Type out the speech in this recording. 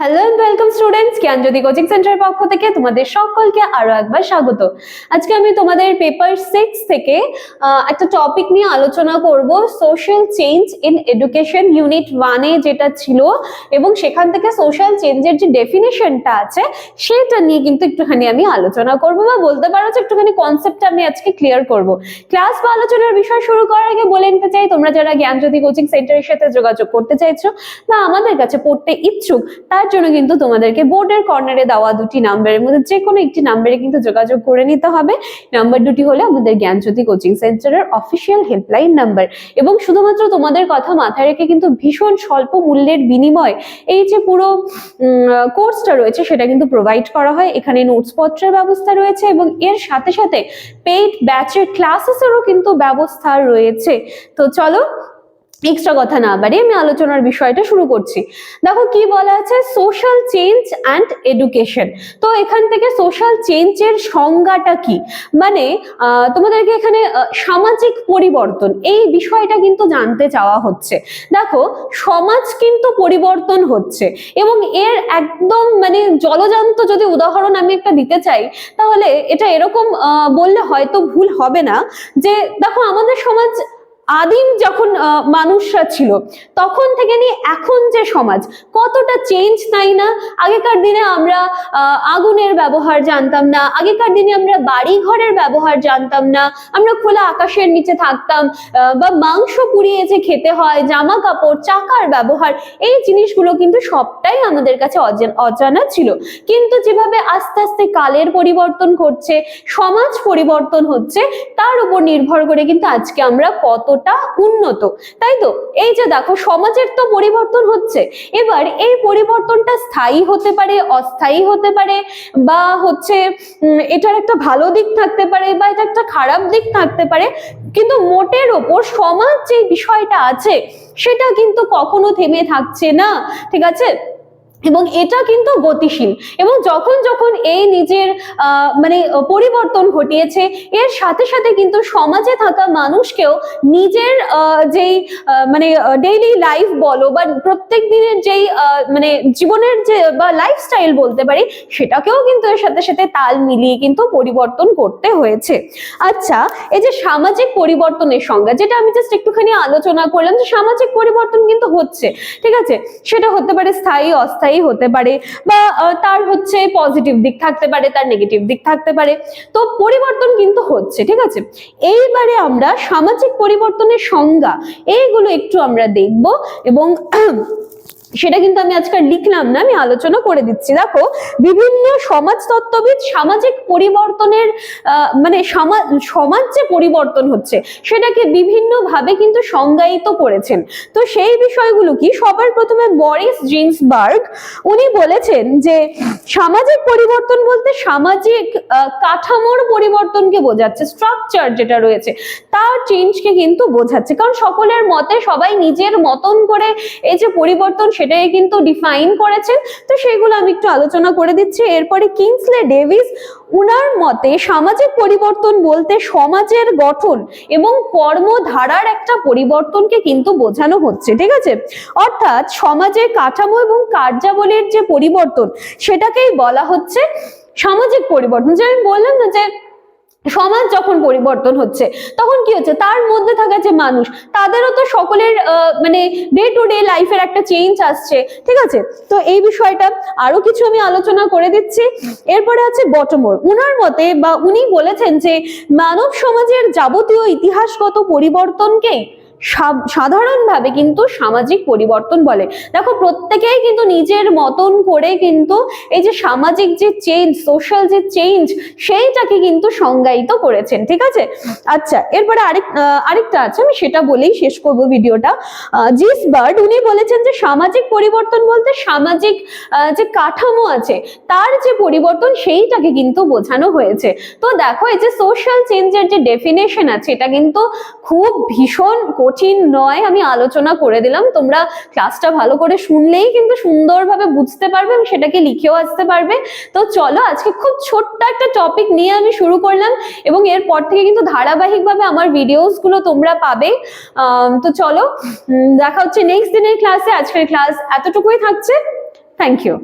Hello and welcome students Gyanjyoti coaching সেন্টারের পক্ষ থেকে তোমাদের সকলকে আরও একবার স্বাগত। আজকে আমি তোমাদের পেপার সিক্স থেকে একটা টপিক নিয়ে আলোচনা করব social change in education unit ওয়ানে যেটা ছিল এবং সেখান থেকে সোশ্যাল চেঞ্জের যে ডেফিনেশনটা আছে, সেটা নিয়ে কিন্তু একটুখানি আমি আলোচনা করব বা বলতে পারো যে একটুখানি কনসেপ্টটা আমি আজকে ক্লিয়ার করব। ক্লাস বা আলোচনার বিষয় শুরু করার আগে বলে নিতে চাই, তোমরা যারা জ্ঞান জ্ঞানজ্যোতি কোচিং সেন্টারের সাথে যোগাযোগ করতে চাইছো বা আমাদের কাছে পড়তে ইচ্ছুক, তার জন্য কিন্তু তোমাদেরকে বোর্ডের কর্নারে দেওয়া দুটি নাম্বারের মধ্যে যে কোনো একটি নাম্বারে কিন্তু যোগাযোগ করে নিতে হবে। নাম্বার দুটি হলো আমাদের Gyanjyoti coaching centre official helpline number এবং শুধুমাত্র তোমাদের কথা মাথায় রেখে কিন্তু ভীষণ স্বল্প মূল্যের বিনিময় এই যে পুরো কোর্সটা রয়েছে সেটা কিন্তু প্রোভাইড করা হয়। এখানে নোটস পত্রের ব্যবস্থা রয়েছে এবং এর সাথে সাথে পেইড ব্যাচের ক্লাসেসেরও কিন্তু ব্যবস্থা রয়েছে। তো চলো এক্সট্রা কথা না বাড়িয়ে আমি আলোচনার বিষয়টা শুরু করছি। দেখো কি বলা আছে? সোশ্যাল চেঞ্জ অ্যান্ড এডুকেশন তো এখান থেকে সোশ্যাল চেঞ্জের সংজ্ঞাটা কি? মানে তোমাদেরকে এখানে সামাজিক পরিবর্তন, এই বিষয়টা কিন্তু জানতে চাওয়া হচ্ছে। দেখো, সমাজ কিন্তু পরিবর্তন হচ্ছে এবং এর একদম মানে জলজান্ত যদি উদাহরণ আমি একটা দিতে চাই, তাহলে এটা এরকম বললে হয়তো ভুল হবে না যে, দেখো আমাদের সমাজ আদিম যখন মানুষরা ছিল, তখন থেকে নিয়ে এখন যে সমাজ, কতটা চেঞ্জ তাই না? আগেকার দিনে আমরা আগুনের ব্যবহার জানতাম না, আগেকার দিনে আমরা বাড়ি ঘরের ব্যবহার জানতাম না, আমরা খোলা আকাশের নিচে থাকতাম বা মাংস পুড়িয়ে যে খেতে হয় জামা কাপড় চাকার ব্যবহার, এই জিনিসগুলো কিন্তু সবটাই আমাদের কাছে অজা- অজানা ছিল। কিন্তু যেভাবে আস্তে আস্তে কালের পরিবর্তন ঘটছে, সমাজ পরিবর্তন হচ্ছে, তার উপর নির্ভর করে কিন্তু আজকে আমরা কতটা উন্নত। তাই তো? এই যে দেখো, সমাজের তো পরিবর্তন হচ্ছে। এবার এই পরিবর্তনটা স্থায়ী হতে পারে, অস্থায়ী হতে পারে, বা হচ্ছে এটার একটা ভালো দিক থাকতে পারে, বা এটা একটা খারাপ দিক থাকতে পারে, কিন্তু মোটের ওপর সমাজ যে বিষয়টা আছে, সেটা কিন্তু কখনো থেমে থাকছে না। ঠিক আছে? এবং এটা কিন্তু গতিশীল। এবং যখন যখন এই নিজের মানে পরিবর্তন ঘটিয়েছে, এর সাথে সাথে কিন্তু সমাজে থাকা মানুষকেও নিজের যেই মানে ডেইলি লাইফ বলো বা প্রত্যেক দিনের যেই মানে জীবনের যে, বা লাইফস্টাইল বলতে পারি, সেটাকেও কিন্তু এর সাথে সাথে তাল মিলিয়ে কিন্তু পরিবর্তন করতে হয়েছে। আচ্ছা এই যে সামাজিক পরিবর্তনের সংজ্ঞা, যেটা আমি জাস্ট একটুখানি আলোচনা করলাম যে সামাজিক পরিবর্তন কিন্তু হচ্ছে, ঠিক আছে? সেটা হতে পারে স্থায়ী, অস্থায়ী হতে পারে বা তার হচ্ছে পজিটিভ দিক থাকতে পারে, তার নেগেটিভ দিক থাকতে পারে। তো পরিবর্তন কিন্তু হচ্ছে, ঠিক আছে? এইবারে আমরা সামাজিক পরিবর্তনের সংজ্ঞা, এইগুলো একটু আমরা দেখব এবং সেটা কিন্তু আমি আজকাল লিখলাম না, আমি আলোচনা করে দিচ্ছি। দেখো, বিভিন্ন সমাজতত্ত্ববিদ সামাজিক পরিবর্তনের মানে সমাজ যে পরিবর্তন হচ্ছে, সেটাকে বিভিন্ন ভাবে কিন্তু সংজ্ঞায়িত করেছেন। তো সেই বিষয়গুলো কি? সবার প্রথমে বরিস জিন্সবার্গ, উনি বলেছেন যে সামাজিক পরিবর্তন বলতে সামাজিক কাঠামোর পরিবর্তনকে বোঝাচ্ছে স্ট্রাকচার যেটা রয়েছে, তার চেঞ্জকে কিন্তু বোঝাচ্ছে। কারণ সকলের মতে সবাই নিজের মতন করে এই যে পরিবর্তন সেটাই কিন্তু ডিফাইন করেছেন। তো সেগুলো আমি একটু আলোচনা করে দিচ্ছি। এরপরে কিংসলে ডেভিস, উনার মতে সামাজিক পরিবর্তন বলতে সমাজের গঠন এবং কর্মধারার একটা পরিবর্তনকে কিন্তু বোঝানো হচ্ছে, ঠিক আছে? অর্থাৎ সমাজের কাঠামো এবং কার্যাবলীর যে পরিবর্তন, সেটাকেই বলা হচ্ছে সামাজিক পরিবর্তন। যে আমি বললাম না যে সমাজ যখন পরিবর্তন হচ্ছে, তখন কি হচ্ছে? তার মধ্যে থাকা যে মানুষ, তাদেরও তো সকলের মানে ডে টু ডে লাইফের একটা চেঞ্জ আসছে, ঠিক আছে? তো এই বিষয়টা আরও কিছু আমি আলোচনা করে দিচ্ছি। এরপরে আছে বটমোর উনার মতে বা উনি বলেছেন যে, মানব সমাজের যাবতীয় ইতিহাসগত পরিবর্তনকে সাধারণভাবে কিন্তু সামাজিক পরিবর্তন বলে। দেখো, প্রত্যেকেই কিন্তু নিজের মতন করে কিন্তু এই যে সামাজিক যে চেঞ্জ সোশ্যাল যে চেঞ্জ সেইটাকে কিন্তু সংজ্ঞায়িত করেছেন, ঠিক আছে? আচ্ছা এরপরে আরেক আরেকটা আছে, আমি সেটা বলেই শেষ করব ভিডিওটা। জিস বার্ড, উনি বলেছেন যে সামাজিক পরিবর্তন বলতে সামাজিক যে কাঠামো আছে, তার যে পরিবর্তন সেইটাকে কিন্তু বোঝানো হয়েছে। তো দেখো, এই যে সোশ্যাল চেঞ্জের যে ডেফিনেশন আছে, এটা কিন্তু খুব ভীষণ কঠিন নয়, আমি আলোচনা করে দিলাম। তোমরা ক্লাসটা ভালো করে শুনলেই কিন্তু সুন্দরভাবে বুঝতে পারবে এবং সেটাকে লিখেও আসতে পারবে। তো চলো, আজকে খুব ছোট্ট একটা টপিক নিয়ে আমি শুরু করলাম এবং এরপর থেকে কিন্তু ধারাবাহিকভাবে আমার ভিডিওসগুলো তোমরা পাবে। তো চলো দেখা হচ্ছে নেক্সট দিনের ক্লাসে আজকের ক্লাস এতটুকুই থাকছে। Thank you